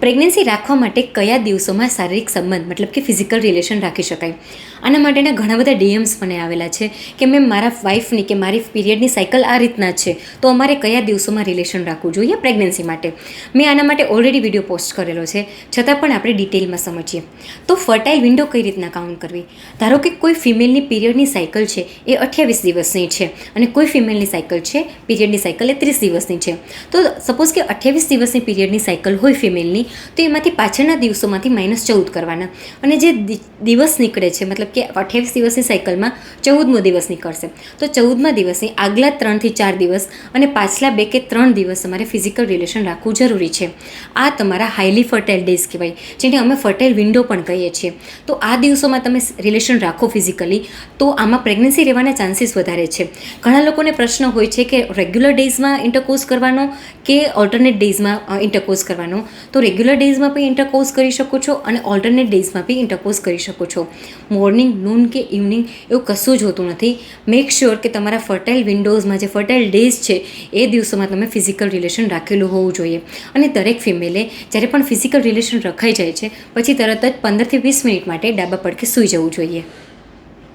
Pregnancy રાખવા માટે કયા દિવસોમાં શારીરિક સંબંધ, મતલબ કે ફિઝિકલ રિલેશન રાખી શકાય? આના માટેના ઘણા બધા ડીએમ્સ મને આવેલા છે કે મેં મારા વાઈફની કે મારી પીરિયડની સાયકલ આ રીતના છે, તો અમારે કયા દિવસોમાં રિલેશન રાખવું જોઈએ પ્રેગ્નન્સી માટે? મેં આના માટે ઓલરેડી વીડિયો પોસ્ટ કરેલો છે, છતાં પણ આપણે ડિટેલમાં સમજીએ. તો ફર્ટાઇલ વિન્ડો કઈ રીતના કાઉન્ટ કરવી? ધારો કે કોઈ ફિમેલની પીરિયડની સાયકલ છે, એ અઠ્યાવીસ દિવસની છે, અને કોઈ ફિમેલની સાયકલ છે, પીરિયડની સાયકલ એ ત્રીસ દિવસની છે. તો સપોઝ કે અઠ્યાવીસ દિવસની પીરિયડની સાયકલ હોય ફિમેલની તો એમાંથી પાછળના દિવસોમાંથી માઇનસ ચૌદ કરવાના. અને જે દિવસ નીકળે છે, મતલબ કે અઠ્યાવીસ દિવસની સાયકલમાં ચૌદમો દિવસ નીકળશે. તો ચૌદમા દિવસની આગલા ત્રણથી ચાર દિવસ અને પાછલા બે કે ત્રણ દિવસ તમારે ફિઝિકલ રિલેશન રાખવું જરૂરી છે. આ તમારા હાઈલી ફર્ટાઇલ ડેઝ કહેવાય, જેને અમે ફર્ટાઇલ વિન્ડો પણ કહીએ છીએ. તો આ દિવસોમાં તમે રિલેશન રાખો ફિઝિકલી તો આમાં પ્રેગ્નન્સી રહેવાના ચાન્સીસ વધારે છે. ઘણા લોકોને પ્રશ્ન હોય છે કે રેગ્યુલર ડેઝમાં ઇન્ટરકોર્સ કરવાનો કે ઓલ્ટરનેટ ડેઝમાં ઇન્ટરકોર્સ કરવાનો? તો રેગ્યુલર ડેઝમાં પણ ઇન્ટરકોર્સ કરી શકો છો અને ઓલ્ટરનેટ ડેઝમાં બી ઇન્ટરકોર્સ કરી શકો છો. મોર્નિંગ, નૂન કે ઇવનિંગ એવું કશું જ હોતું નથી. મેક શ્યોર કે તમારા ફર્ટાઇલ વિન્ડોઝમાં જે ફર્ટાઇલ ડેઝ છે, એ દિવસોમાં તમે ફિઝિકલ રિલેશન રાખેલું હોવું જોઈએ. અને દરેક ફિમેલે જ્યારે પણ ફિઝિકલ રિલેશન રખાઈ જાય છે, પછી તરત જ પંદરથી વીસ મિનિટ માટે ડાબા પડખે સૂઈ જવું જોઈએ.